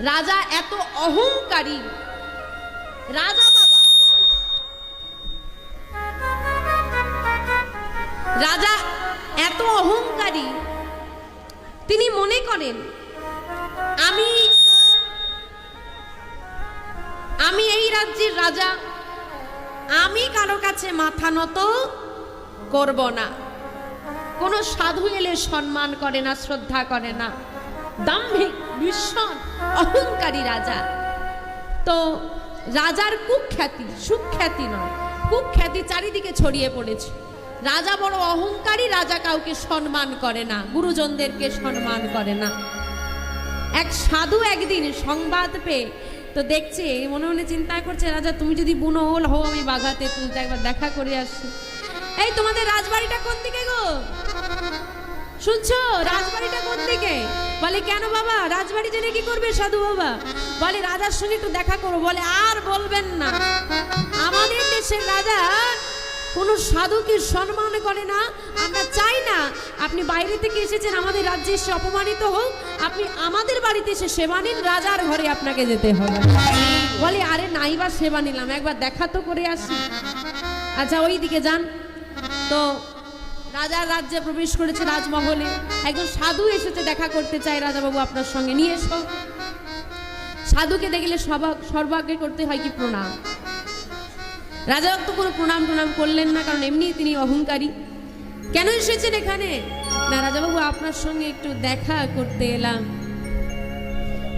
রাজা এত অহংকারী। রাজা বাবা। রাজা এত অহংকারী। তিনি মনে করেন, আমি আমি এই রাজ্যের রাজা। আমি কারও কাছে মাথা নত করব না। কোনো সাধু এলে সম্মান করে না, শ্রদ্ধা করে না। দাম্ভিক। ভীষণ অহংকারী রাজা। তো রাজার কুখ্যাতি, সুখ্যাতি নয়, কুখ্যাতি চারিদিকে ছড়িয়ে পড়েছে। রাজা বড় অহংকারী, রাজা কাউকে সম্মান করে না, গুরুজনদেরকে সম্মান করে না। এক সাধু একদিন সংবাদ পেয়ে, তো দেখছে, মনে মনে চিন্তা করছে, রাজা, তুমি যদি বুনো হল হও আমি বাঘাতে তুলতে, একবার দেখা করে আসছি এই, তোমাদের রাজবাড়িটা কোন দিকে গো? শুনছো, রাজবাড়িটা কোন দিকে? বলে, কেন বাবা? রাজবাড়ি জেনে কি করবে সাধু বাবা? বলে, রাজার সঙ্গে একটু দেখা করব বলে, আর বলবেন না। আমাদের দেশের রাজা কোনো সাধুকে সম্মান করে না। আমরা চাই না আপনি বাইরে থেকে এসেছেন, আমাদের রাজ্যে এসে অপমানিত হোক। আপনি আমাদের বাড়িতে এসে সেবা নিন, রাজার ঘরে আপনাকে যেতে হবে। বলে, আরে নাইবা সেবা নিলাম, একবার দেখা তো করে আসি। আচ্ছা ওই দিকে যান। তো রাজার রাজ্যে প্রবেশ করেছে রাজমহলে। একজন সাধু এসেছে দেখা করতে চায় রাজাবাবু আপনার সঙ্গে। নিয়ে এসো। সাধুকে দেখলে সর্বাগ্রে করতে হয় কি প্রণাম। রাজা তো কোনো প্রণাম প্রণাম করলেন না, কারণ এমনি তিনি অহংকারী। কেন এসেছেন এখানে? না, রাজাবাবু, আপনার সঙ্গে একটু দেখা করতে এলাম।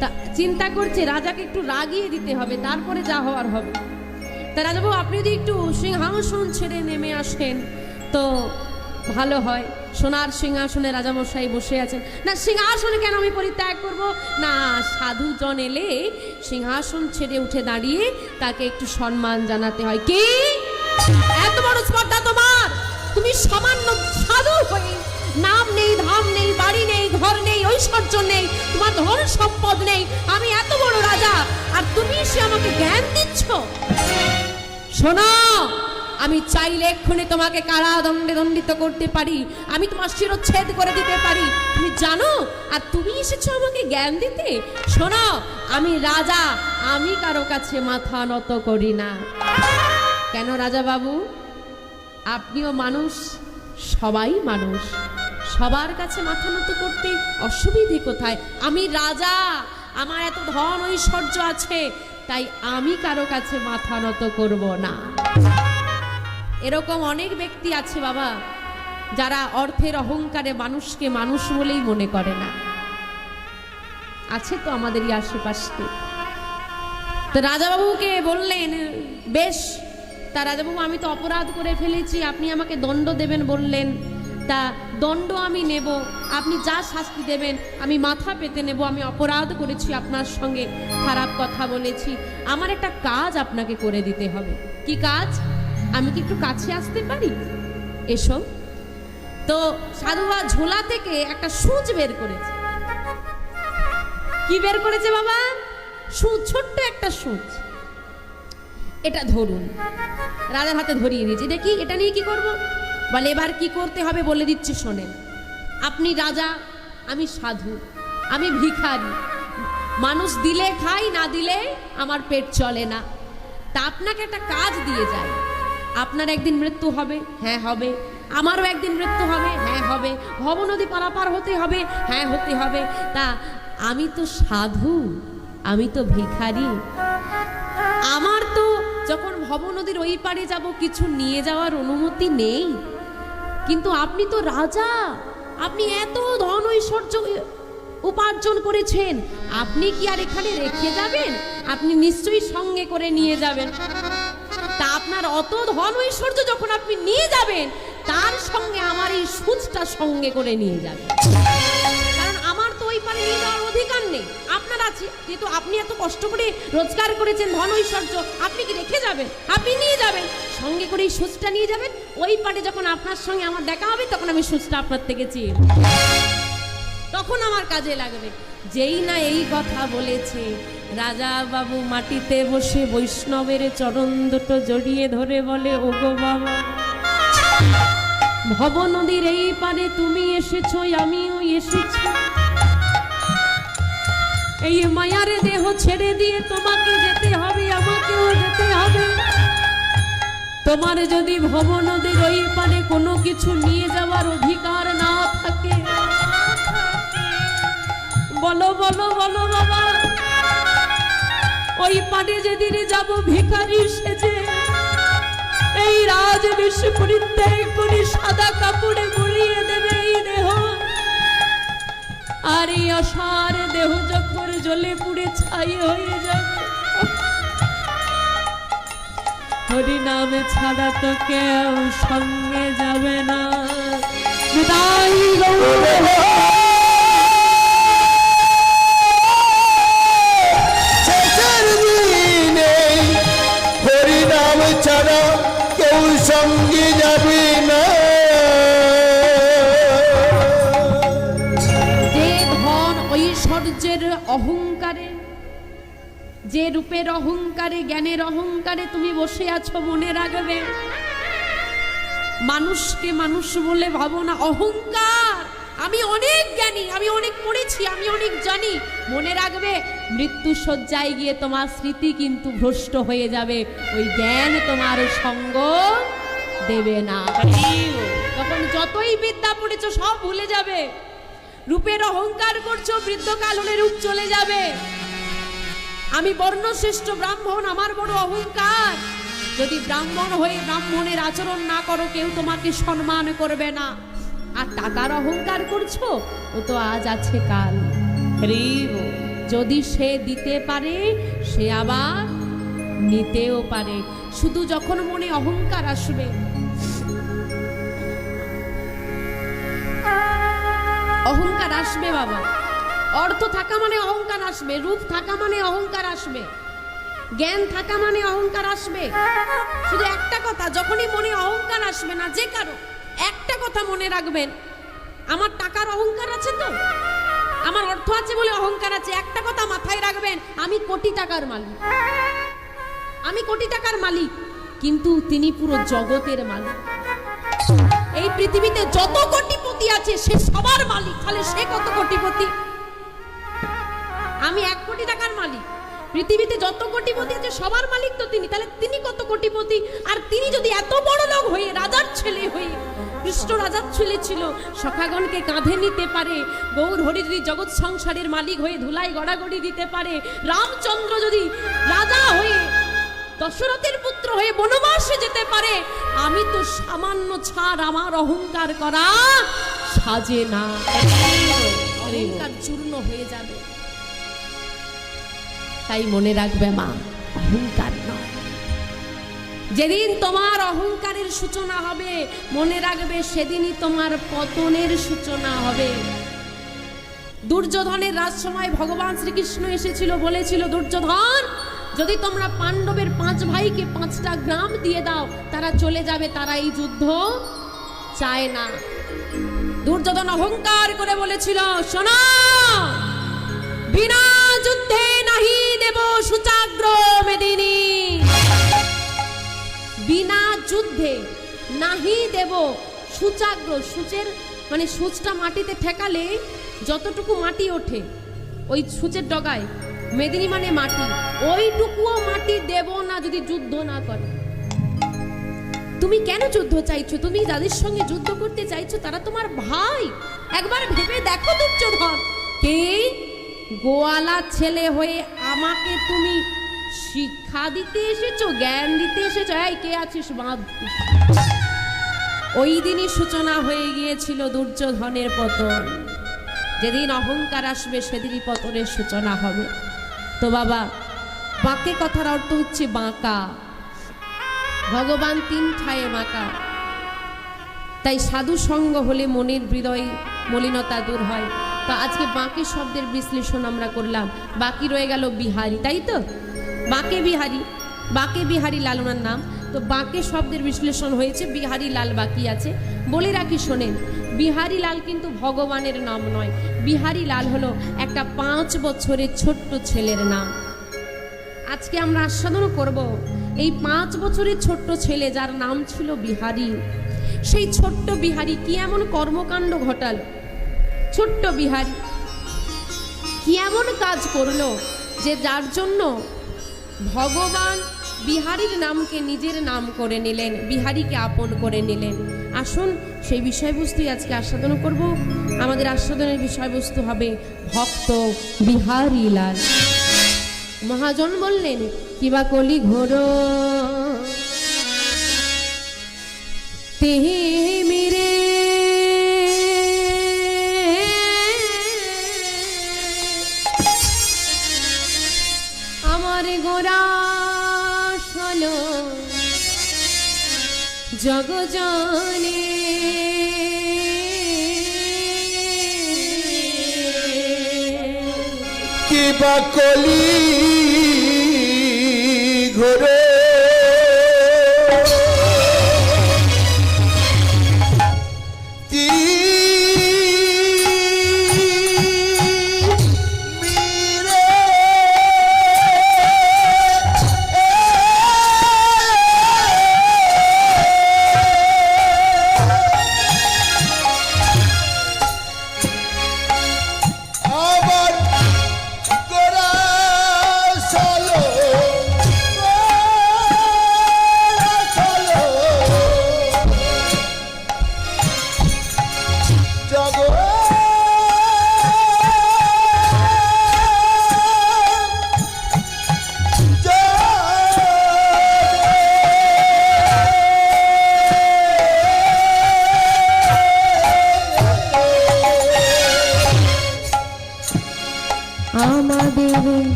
তা চিন্তা করছে, রাজাকে একটু রাগিয়ে দিতে হবে, তারপরে যা হওয়ার হবে। তা রাজাবাবু, আপনি যদি একটু সিংহাসন ছেড়ে নেমে আসেন, তো ভালো হয়। সোনার সিংহাসনে রাজামশাই বসে আছেন। না, সিংহাসনে কেন আমি পরিত্যাগ করব? না সাধুজন এলে সিংহাসন ছেড়ে উঠে দাঁড়িয়ে তাকে একটু সম্মান জানাতে হয়। কি? এত বড় স্পর্ধা তোমার? তুমি সামান্য সাধু হয়ে নাম নেই, ধাম নেই, বাড়ি নেই, ঘর নেই, ঐশ্বর্য নেই, তোমার ধন সম্পদ নেই। আমি এত বড় রাজা, আর তুমি সে আমাকে জ্ঞান দিচ্ছ? শোনো আমি চাইলে এক্ষুনি তোমাকে কারাদণ্ডে দণ্ডিত করতে পারি। আমি তোমার শিরচ্ছেদ করে দিতে পারি। তুমি জানো? আর তুমি এসেছ আমাকে জ্ঞান দিতে? শোনো, আমি রাজা। আমি কারও কাছে মাথা নত করি না। কেন রাজা বাবু? আপনিও মানুষ, সবাই মানুষ। সবার কাছে মাথা নত করতে অসুবিধে কোথায়? আমি রাজা। আমার এত ধন ঐশ্বর্য আছে, তাই আমি কারও কাছে মাথা নত করব না। এরকম অনেক ব্যক্তি আছে বাবা, যারা অর্থের অহংকারে মানুষকে মানুষ বলেই মনে করে না। আছে তো আমাদেরই আশেপাশে। তো রাজাবাবুকে বললেন, বেশ, তা রাজাবাবু, আমি তো অপরাধ করে ফেলেছি, আপনি আমাকে দণ্ড দেবেন বললেন। তা দণ্ড আমি নেব, আপনি যা শাস্তি দেবেন, আমি মাথা পেতে নেব, আমি অপরাধ করেছি আপনার সঙ্গে, খারাপ কথা বলেছি। আমার একটা কাজ আপনাকে করে দিতে হবে। কি কাজ? আমি কি একটু কাছে আসতে পারি? এসো। তো সাধুবা ঝোলা থেকে একটা সূচ বের করেছে। কি বের করেছে বাবা? সুচ, ছোট্ট একটা সুচ। এটা ধরুন। রাজার হাতে ধরিয়ে দিয়েছি। দেখি, এটা নিয়ে কি করব? বলে, এবার কি করতে হবে বলে দিচ্ছি, শোনেন। আপনি রাজা, আমি সাধু, আমি ভিখারি। মানুষ দিলে খাই, না দিলে আমার পেট চলে না। তা আপনাকে একটা কাজ দিয়ে যায় আপনার একদিন মৃত্যু হবে। হ্যাঁ হবে। আমারও একদিন মৃত্যু হবে। হ্যাঁ হবে। ভব নদী পারাপার হতে হবে। হ্যাঁ হতে হবে। তা আমি তো সাধু, আমি তো ভিখারি। আমার তো যখন ভব নদীর ওই পারে যাব, কিছু নিয়ে যাওয়ার অনুমতি নেই। কিন্তু আপনি তো রাজা। আপনি এত ধন ঐশ্বর্য উপার্জন করেছেন। আপনি কি আর এখানে রেখে যাবেন? আপনি নিশ্চয়ই সঙ্গে করে নিয়ে যাবেন। তা আপনার অত ধন ঐশ্বর্য যখন আপনি নিয়ে যাবেন, তার সঙ্গে আমার এই সুচটা সঙ্গে করে নিয়ে যাবেন কারণ আমার তো ওই নিয়ে যাওয়ার অধিকার নেই। আপনার আছে আপনি এত কষ্ট করে রোজগার করেছেন ধন ঐশ্বর্য, আপনি কি রেখে যাবেন? আপনি নিয়ে যাবেন। সঙ্গে করে এই সুচটা নিয়ে যাবেন। ওই পারে যখন আপনার সঙ্গে আমার দেখা হবে, তখন আমি সুচটা আপনার থেকে চেয়ে। তখন আমার কাজে লাগবে। যেই না এই কথা বলেছে রাজা বাবু মাটিতে বসে বৈষ্ণবের চরণ দুটো জড়িয়ে ধরে বলে, ওগো বাবা, ভব নদীর এই পারে তুমি এসেছ আমিও এসেছি। এই মায়ারে দেহ ছেড়ে দিয়ে তোমাকে যেতে হবে, আমাকেও যেতে হবে। তোমার যদি ভব নদীর ওই পারে কোনো কিছু নিয়ে যাওয়ার অধিকার না বলো বলো বলো, বাবা। ওই পারে যেদিন যাব ভিখারি সেজে, এই রাজ বিশ্ব পরিত্যাগ করে সাদা কাপড়ে মুড়িয়ে দেবে এই দেহ। আর এই অসার দেহ যখন জ্বলে পুড়ে ছাই হয়ে যাবে হরি নামে ছাড়া তো কেউ সঙ্গে যাবে না। বিদায় সঙ্গে যাবি না? যে ধন ঐশ্বর্যের অহংকারে, যে রূপের অহংকারে, জ্ঞানের অহংকারে তুমি বসে আছো মনে রাখবে। মানুষকে মানুষ বলে ভাবনা অহংকার। আমি অনেক জ্ঞানী, আমি অনেক পড়েছি, আমি অনেক জানি। মনে রাখবে, মৃত্যু শয্যায় গিয়ে তোমার স্মৃতি কিন্তু ভ্রষ্ট হয়ে যাবে। ওই জ্ঞান তোমার সঙ্গ দেবে না। তখন যতই বিদ্যা পড়েছ, সব ভুলে যাবে। রূপের অহংকার করছ, বৃদ্ধকাল হলে রূপ চলে যাবে। আমি বর্ণশ্রেষ্ঠ ব্রাহ্মণ, আমার বড় অহংকার। যদি ব্রাহ্মণ হয়ে ব্রাহ্মণের আচরণ না করো, কেউ তোমাকে সম্মান করবে না। আর টাকার অহংকার করছ ও তো আজ আছে কাল। যদি সে দিতে পারে সে আবার নিতেও পারে। শুধু যখন মনে অহংকার আসবে। অহংকার আসবে বাবা। অর্থ থাকা মানে অহংকার আসবে রূপ থাকা মানে অহংকার আসবে। জ্ঞান থাকা মানে অহংকার আসবে। শুধু একটা কথা যখনই মনে অহংকার আসবে না যে কারও একটা কথা মনে রাখবেন, আমার টাকার অহংকার আছে তো? আমার অর্থ আছে বলে অহংকার আছে, একটা কথা মাথায় রাখবেন, আমি কোটি টাকার মালিক। আমি কোটি টাকার মালিক, কিন্তু তিনি পুরো জগতের মালিক। এই পৃথিবীতে যত কোটিপতি আছে, সে সবার মালিক, তাহলে সে কত কোটিপতি? আমি এক কোটি টাকার মালিক, পৃথিবীতে যত কোটিপতি আছে, সবার মালিক তো তিনি, তাহলে তিনি কত কোটিপতি? আর তিনি যদি এত বড় লোক হয়ে, রাজার ছেলে হয়ে কৃষ্ণ রাজার ছেলে ছিল সখাগণকে কাঁধে নিতে পারে। গৌর হরি যদি জগৎ সংসারের মালিক হয়ে ধুলাই গড়াগড়ি দিতে পারে। রামচন্দ্র যদি রাজা হয়ে দশরথের পুত্র হয়ে বনবাসে যেতে পারে, আমি তো সামান্য ছাড় আমার অহংকার করা সাজে না। অহংকার চূর্ণ হয়ে যাবে। তাই মনে রাখবে মা, অহংকার নয়। যেদিন তোমার অহংকারের সূচনা হবে, মনে রাখবে সেদিনই তোমার পতনের সূচনা হবে। দুর্যোধনের রাজসময় ভগবান শ্রীকৃষ্ণ এসেছিল, বলেছিল, দুর্যোধন, যদি তোমরা পাণ্ডবের পাঁচ ভাইকে পাঁচটা গ্রাম দিয়ে দাও, তারা চলে যাবে, তারা এই যুদ্ধ চায় না। দুর্যোধন অহংকার করে বলেছিল, শোনো, বিনা যুদ্ধে নাহি দেব সুচাগ্র মেদিনী। বিনা যুদ্ধে নাহি দেব সুচাগ্র সূচের মানে সূচটা মাটিতে ঠেকালে যতটুকু মাটি ওঠে, ওই সূচের ডগায় মেদিনী মানে মাটি, ওইটুকুও মাটি দেব না যদি যুদ্ধ না করে। তুমি কেন যুদ্ধ চাইছো? তুমি যাদের সঙ্গে যুদ্ধ করতে চাইছো, তারা তোমার ভাই। একবার ভেবে দেখো দুর্যোধন। কে? গোয়ালা ছেলে হয়ে আমাকে তুমি শিক্ষা দিতে এসেছ, জ্ঞান দিতে এসেছ? এই, কে আছিস, বাঁধ? ওই দিনই সূচনা হয়ে গিয়েছিল দুর্যোধনের পতন। যেদিন অহংকার আসবে, সেদিনই পতনের সূচনা হবে। তো বাবা, বাঁকে কথার অর্থ হচ্ছে বাঁকা। ভগবান তিন ঠায়ে বাঁকা। তাই সাধু সঙ্গ হলে মনের হৃদয় মলিনতা দূর হয়। তো আজকে বাঁকে শব্দের বিশ্লেষণ আমরা করলাম। বাকি রয়ে গেল বিহারি, তাই তো? বাঁকে বিহারি বাঁকে বিহারি লালনার নাম। তো বাঁকে শব্দের বিশ্লেষণ হয়েছে, বিহারি লাল বাকি আছে। বলে রাখি, শোনেন, বিহারি লাল কিন্তু ভগবানের নাম নয়। বিহারি লাল হলো একটা পাঁচ বছরের ছোট্ট ছেলের নাম। আজকে আমরা আস্বাদন করব এই পাঁচ বছরের ছোট্ট ছেলে যার নাম ছিল বিহারি। সেই ছোট্ট বিহারি কি এমন কর্মকাণ্ড ঘটাল? ছোট্ট বিহারি কি এমন কাজ করল যে যার জন্য ভগবান বিহারীর নামকে নিজের নাম করে নিলেন, বিহারীকে আপন করে নিলেন। আসুন সেই বিষয়বস্তুই আজকে আস্বাদন করব। আমাদের আস্বাদনের বিষয়বস্তু হবে ভক্ত বিহারী লাল। মহাজন বললেন কিবা কলি ঘোর? তেহে জগজনে কিবা কলি?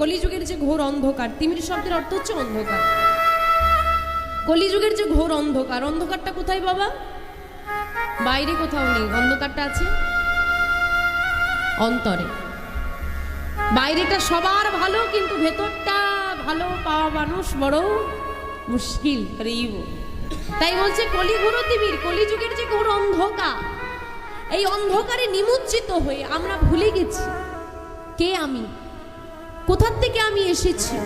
কলিযুগের যে ঘোর অন্ধকার, তিমির শব্দের অর্থ হচ্ছে অন্ধকার। কলিযুগের যে ঘোর অন্ধকার, অন্ধকারটা কোথায় বাবা? বাইরে কোথাও নেই, অন্ধকারটা আছে? অন্তরে। বাইরেটা সবার ভালো, কিন্তু ভেতরটা ভালো পাওয়া মানুষ বড় মুশকিল তাই বলছে কলি ঘোর তিমির, কলিযুগের যে ঘোর অন্ধকার, এই অন্ধকারে নিমজ্জিত হয়ে আমরা ভুলে গেছি কে আমি? কোথার থেকে আমি এসেছি?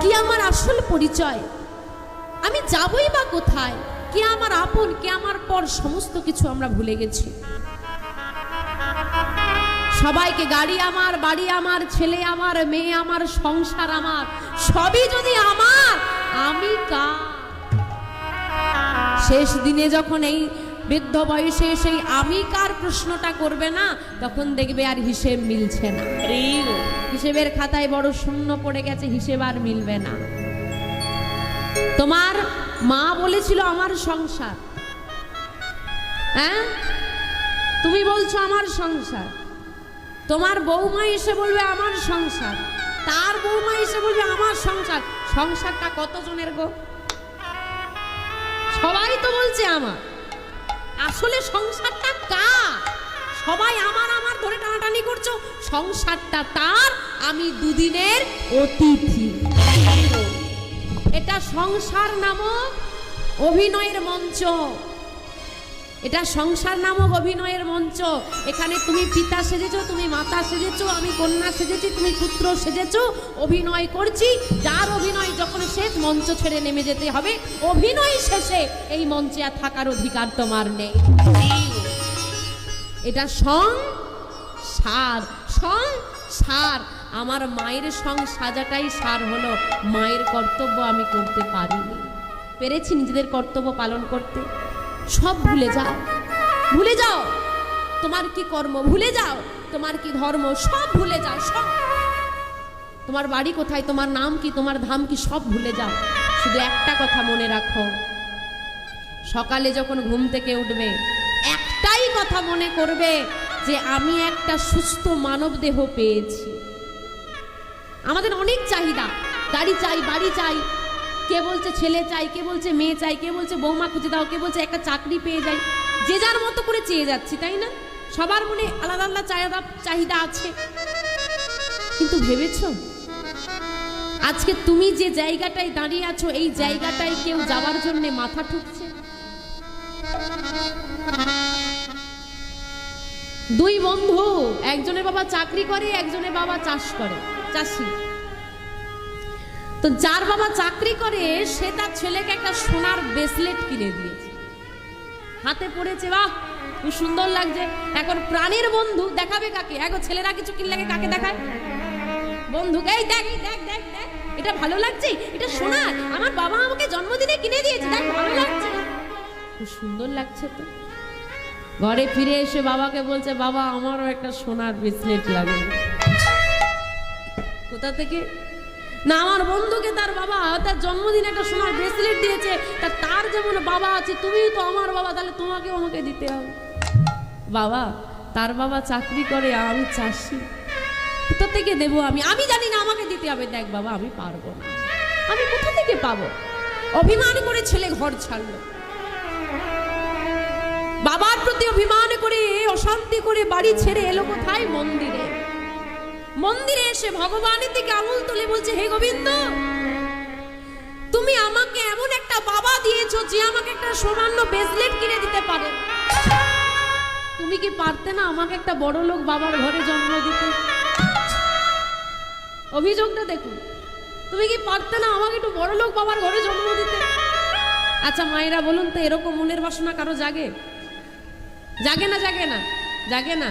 কি আমার আসল পরিচয়? আমি যাবই বা কোথায়? কে আমার আপন, কে আমার পর, সমস্ত কিছু আমরা ভুলে গেছি। সবাইকে গাড়ি আমার, বাড়ি আমার, ছেলে আমার, মেয়ে আমার, সংসার আমার, সবই যদি আমার, আমি কার? শেষ দিনে যখন এই বৃদ্ধ বয়সে সেই আমি কার প্রশ্নটা করবে না তখন দেখবে আর হিসেব মিলছে না। হিসেবের খাতায় বড় শূন্য পড়ে গেছে হিসেব আর মিলবে না। তোমার মা বলেছিল আমার সংসার। হ্যাঁ? তুমি বলছো আমার সংসার। তোমার বৌমা এসে বলবে আমার সংসার। তার বৌমা এসে বলবে আমার সংসার। সংসারটা কতজনের গো? সবাই তো বলছে আমার। আসলে সংসারটা কার? সবাই আমার আমার ধরে টানাটানি করছ। সংসারটা তার, আমি দুদিনের অতিথি। এটা সংসার নামক অভিনয়ের মঞ্চ। এটা সংসার নামক অভিনয়ের মঞ্চ। এখানে তুমি পিতা সেজেছো, তুমি মাতা সেজেছো, আমি কন্যা সেজেছি, তুমি পুত্র সেজেছো, অভিনয় করছি। যার অভিনয় যখন শেষ, মঞ্চ ছেড়ে নেমে যেতে হবে। অভিনয় শেষে এই মঞ্চে আর থাকার অধিকার তোমার নেই। এটা সং সার সং সার আমার মায়ের সং সাজাটাই সার হলো। মায়ের কর্তব্য আমি করতে পারিনি। পেরেছি নিজেদের কর্তব্য পালন করতে। সব ভুলে যাও। ভুলে যাও। তোমার কি কর্ম? ভুলে যাও। তোমার কি ধর্ম? সব ভুলে যাও, সব। তোমার বাড়ি কোথায়? তোমার নাম কি? তোমার ধাম কি? সব ভুলে যাও। শুধু একটা কথা মনে রাখো। সকালে যখন ঘুম থেকে উঠবে, একটাই কথা মনে করবে যে আমি একটা সুস্থ মানব দেহ পেয়েছি। আমাদের অনেক চাহিদা। গাড়ি চাই, বাড়ি চাই কে বলছে ছেলে চাই, কে বলছে মেয়ে চাই, কে বলছে বৌমা খুঁজে দাও, কে বলছে একটা চাকরি পেয়ে যাই, যে যার মতো করে চেয়ে যাচ্ছি, তাই না? সবার মনে আলাদা আলাদা চাহিদা চাহিদা আছে। কিন্তু ভেবেছো? আজকে তুমি যে জায়গাটায় দাঁড়িয়ে আছো, এই জায়গাটায় কেউ যাওয়ার জন্য মাথা ঠুকছে? দুই বন্ধু, একজনের বাবা চাকরি করে, একজনের বাবা চাষ করে, চাষি। তো যার বাবা চাকরি করে, সে তার ছেলেকে একটা সোনার ব্রেসলেট কিনে দিয়েছে। হাতে পড়েছে, বাহ, খুব সুন্দর লাগছে। এখন প্রাণের বন্ধু দেখাবে কাকে? এখন ছেলেরা কিছু কিনলে কাকে দেখায়? বন্ধুকে এই দেখ দেখ দেখ দেখ, এটা ভালো লাগছে? এটা সোনার। আমার বাবা আমাকে জন্মদিনে কিনে দিয়েছে, দেখ, ভালো লাগছে। খুব সুন্দর লাগছে তো। ঘরে ফিরে এসে বাবাকে বলছে, বাবা, আমারও একটা সোনার ব্রেসলেট লাগবে কোথা থেকে? না, আমার বন্ধুকে তার বাবা, তার জন্মদিনে একটা সোনার ব্রেসলেট দিয়েছে, তা তার যেমন বাবা আছে তুমিও তো আমার বাবা, তাহলে তোমাকেও আমাকে দিতে হবে। বাবা, তার বাবা চাকরি করে, আমি চাষি। কোথা থেকে দেবো আমি? আমি জানি না, আমাকে দিতে হবে। দেখ বাবা, আমি পারব না। আমি কোথা থেকে পাবো? অভিমান করে ছেলে ঘর ছাড়লো। বাবার প্রতি অভিমান করে, অশান্তি করে বাড়ি ছেড়ে এলো কোথায়? মন্দিরে। মন্দিরে এসে ভগবানের দিকে আঙুল তুলে বলছে, হে গোবিন্দ, তুমি আমাকে এমন একটা বাবা দিয়েছ যে আমাকে একটা সামান্য ব্রেসলেট কিনে দিতে পারে। তুমি কি পারতে না আমাকে একটা বড় লোক বাবার ঘরে জন্ম দিতে? অভিযোগটা দেখুন, তুমি কি পারতে না আমাকে একটু বড় লোক বাবার ঘরে জন্ম দিতে? আচ্ছা মায়েরা বলুন তো, এরকম মনের বাসনা কারও জাগে? জাগে না জাগে না জাগে না।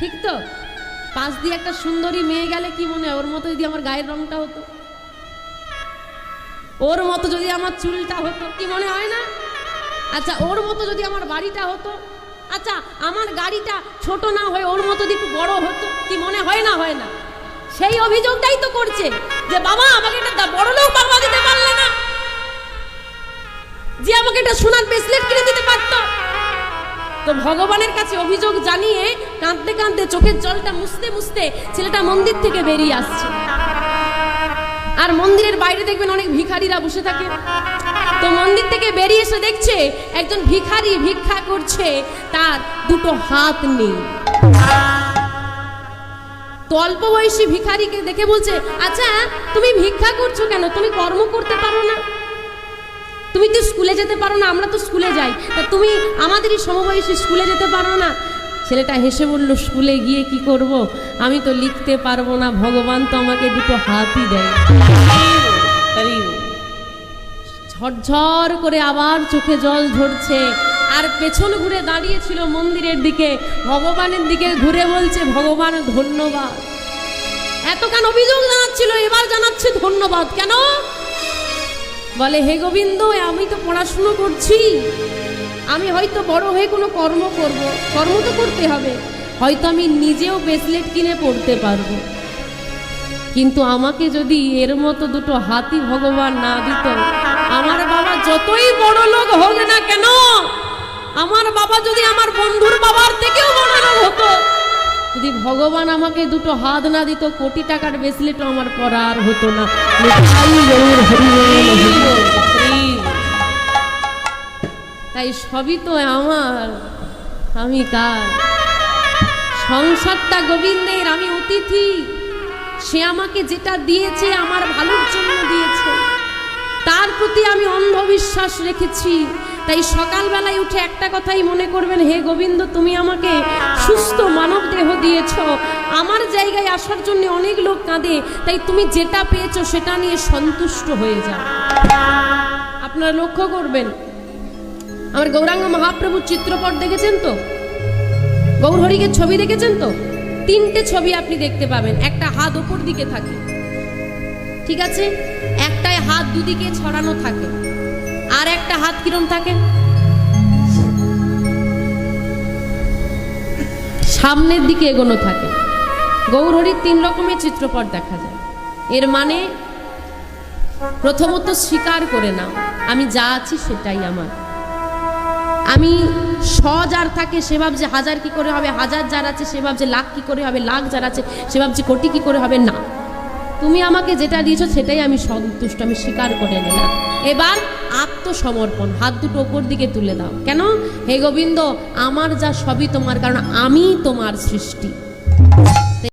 ঠিক তো? পাশ দিয়ে একটা সুন্দরী মেয়ে গেলে কি মনে হয়? ওর মতো যদি আমার গায়ের রংটা হতো? ওর মতো যদি আমার চুলটা হতো, কি মনে হয় না? আচ্ছা ওর মতো যদি আমার বাড়িটা হতো? আচ্ছা আমার গাড়িটা ছোট না হয়ে ওর মতো যদি বড় হতো, কি মনে হয় না হয় না? সেই অভিযোগটাই তো করছে যে, বাবা, আমাকে একটা বড় লোক বাবা দিতে পারলে না। যে আমাকে একটা সোনার ব্রেসলেট কিনে দিতে পারতো। তো ভগবানের কাছে অভিযোগ জানিয়ে কাঁদতে কাঁদতে চোখের জলটা মুছতে মুছতে ছেলেটা মন্দির থেকে বেরিয়ে আসছে। আর মন্দিরের বাইরে দেখবেন অনেক ভিখারিরা বসে থাকে। তো মন্দির থেকে বেরিয়ে এসে দেখছে একজন ভিখারি ভিক্ষা করছে, তার দুটো হাত নেই। তো অল্প বয়সী ভিখারিকে দেখে বলছে আচ্ছা তুমি ভিক্ষা করছ কেন? তুমি কর্ম করতে পারো না। তুমি তো স্কুলে যেতে পারো না? আমরা তো স্কুলে যাই। তা তুমি আমাদেরই সমবয়সী স্কুলে যেতে পারো না? ছেলেটা হেসে বলল, স্কুলে গিয়ে কি করব? আমি তো লিখতে পারব না। ভগবান তো আমাকে দুটো হাতই দেয়। ঝরঝর করে আবার চোখে জল ঝরছে। আর পেছন ঘুরে দাঁড়িয়েছিল মন্দিরের দিকে। ভগবানের দিকে ঘুরে বলছে, ভগবান, ধন্যবাদ। এতক্ষণ অভিযোগ জানাচ্ছিল, এবার জানাচ্ছে ধন্যবাদ। কেন? বলে, হে গোবিন্দ, আমি তো পড়াশুনো করছি। আমি হয়তো বড় হয়ে কোনো কর্ম করব। কর্ম তো করতে হবে। হয়তো আমি নিজেও ব্রেসলেট কিনে পড়তে পারব। কিন্তু আমাকে যদি এর মতো দুটো হাতি ভগবান না দিত, আমার বাবা যতই বড় লোক হোক না কেন, আমার বাবা যদি আমার বন্ধুর বাবার থেকেও বড় লোক হতো যদি ভগবান আমাকে দুটো হাত না দিত, কোটি টাকার ব্রেসলেটও আমার পরা আর হতো না। তাই সবই তো আমার, আমি কার সংসারটা গোবিন্দের, আমি অতিথি। সে আমাকে যেটা দিয়েছে, আমার ভালোর জন্য দিয়েছে। তার প্রতি আমি অন্ধবিশ্বাস রেখেছি। তাই সকালবেলায় উঠে একটা কথাই মনে করবেন, হে গোবিন্দ, তুমি আমাকে সুস্থ মানব দেহ দিয়েছ। আমার জায়গায় আসার জন্য অনেক লোক কাঁদে, তাই তুমি যেটা পেয়েছ সেটা নিয়ে সন্তুষ্ট হয়ে যাও। আপনারা লক্ষ্য করবেন, আমার গৌরাঙ্গ মহাপ্রভুর চিত্রপট দেখেছেন তো? গৌরহরিকে ছবি দেখেছেন তো? তিনটে ছবি আপনি দেখতে পাবেন, একটা হাত ওপর দিকে থাকে, ঠিক আছে? একটায় হাত দুদিকে ছড়ানো থাকে। একটা হাত কিরম থাকে? সামনের দিকে এগোনো থাকে। গৌরহরির তিন রকমের চিত্রপট দেখা যায়। এর মানে প্রথমত স্বীকার করে নাও, আমি যা আছি সেটাই আমার। আমি স যার থাকে, সে ভাবছে হাজার কি করে হবে, হাজার যার আছে, সে ভাবছে লাখ কি করে হবে, লাখ যার আছে, সে ভাবছে কোটি কি করে হবে, না। তুমি আমাকে যেটা দিয়েছ সেটাই আমি সন্তুষ্ট, আমি স্বীকার করে নিলাম। এবার আত্মসমর্পণ, হাত দুটো ওপর দিকে তুলে দাও। কেন? হে গোবিন্দ, আমার যা সবই তোমার, কারণ আমি তোমার সৃষ্টি।